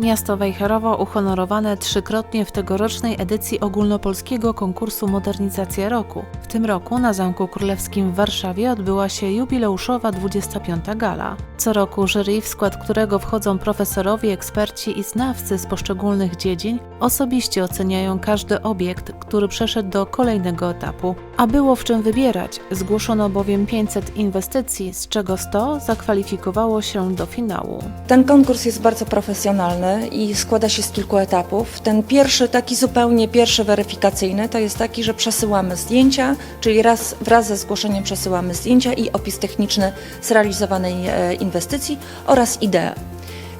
Miasto Wejherowo uhonorowane trzykrotnie w tegorocznej edycji ogólnopolskiego konkursu Modernizacja Roku. W tym roku na Zamku Królewskim w Warszawie odbyła się jubileuszowa 25. gala. Co roku jury, w skład którego wchodzą profesorowie, eksperci i znawcy z poszczególnych dziedzin, osobiście oceniają każdy obiekt, który przeszedł do kolejnego etapu. A było w czym wybierać, zgłoszono bowiem 500 inwestycji, z czego 100 zakwalifikowało się do finału. Ten konkurs jest bardzo profesjonalny i składa się z kilku etapów. Ten pierwszy, taki zupełnie pierwszy weryfikacyjny, to jest taki, że przesyłamy zdjęcia, czyli raz, wraz ze zgłoszeniem przesyłamy zdjęcia i opis techniczny zrealizowanej e, inwestycji oraz ideę.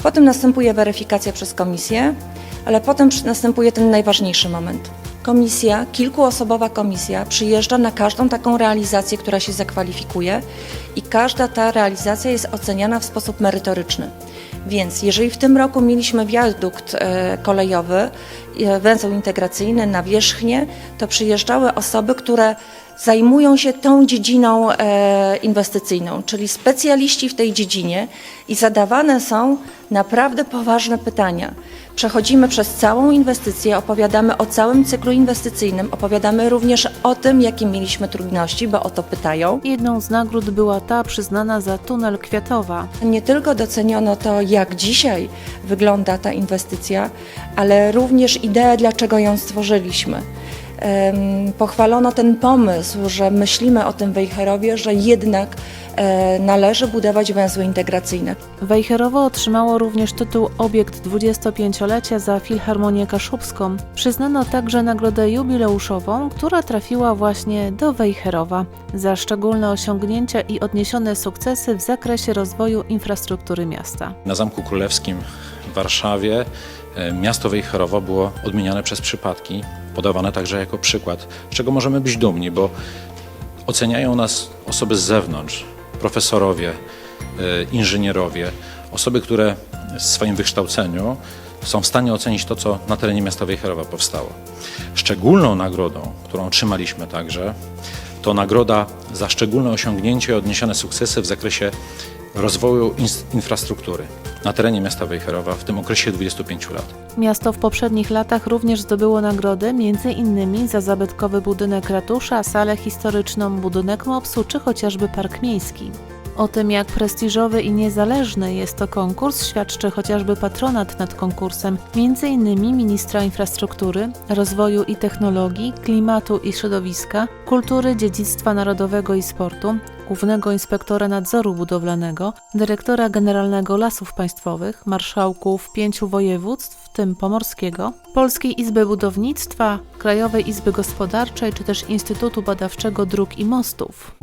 Potem następuje weryfikacja przez komisję, ale potem następuje ten najważniejszy moment. Komisja, kilkuosobowa komisja przyjeżdża na każdą taką realizację, która się zakwalifikuje i każda ta realizacja jest oceniana w sposób merytoryczny. Więc jeżeli w tym roku mieliśmy wiadukt e, kolejowy, e, węzeł integracyjny na wierzchnię, to przyjeżdżały osoby, które zajmują się tą dziedziną e, inwestycyjną, czyli specjaliści w tej dziedzinie i zadawane są naprawdę poważne pytania. Przechodzimy przez całą inwestycję, opowiadamy o całym cyklu inwestycyjnym, opowiadamy również o tym, jakie mieliśmy trudności, bo o to pytają. Jedną z nagród była ta przyznana za tunel Kwiatowa. Nie tylko doceniono to, jak dzisiaj wygląda ta inwestycja, ale również ideę, dlaczego ją stworzyliśmy. Pochwalono ten pomysł, że myślimy o tym Wejherowie, że jednak e, należy budować węzły integracyjne. Wejherowo otrzymało również tytuł Obiekt 25-lecia za Filharmonię Kaszubską. Przyznano także nagrodę jubileuszową, która trafiła właśnie do Wejherowa za szczególne osiągnięcia i odniesione sukcesy w zakresie rozwoju infrastruktury miasta. Na Zamku Królewskim w Warszawie e, miasto Wejherowo było odmieniane przez przypadki, podawane także jako przykład, z czego możemy być dumni, bo oceniają nas osoby z zewnątrz, profesorowie, e, inżynierowie, osoby, które w swoim wykształceniu są w stanie ocenić to, co na terenie miasta Wejherowa powstało. Szczególną nagrodą, którą otrzymaliśmy także, to nagroda za szczególne osiągnięcie i odniesione sukcesy w zakresie rozwoju infrastruktury na terenie miasta Wejherowa w tym okresie 25 lat. Miasto w poprzednich latach również zdobyło nagrody m.in. za zabytkowy budynek ratusza, salę historyczną, budynek MOPS-u czy chociażby park miejski. O tym, jak prestiżowy i niezależny jest to konkurs, świadczy chociażby patronat nad konkursem, m.in. ministra infrastruktury, rozwoju i technologii, klimatu i środowiska, kultury, dziedzictwa narodowego i sportu, głównego inspektora nadzoru budowlanego, dyrektora generalnego Lasów Państwowych, marszałków pięciu województw, w tym pomorskiego, Polskiej Izby Budownictwa, Krajowej Izby Gospodarczej czy też Instytutu Badawczego Dróg i Mostów.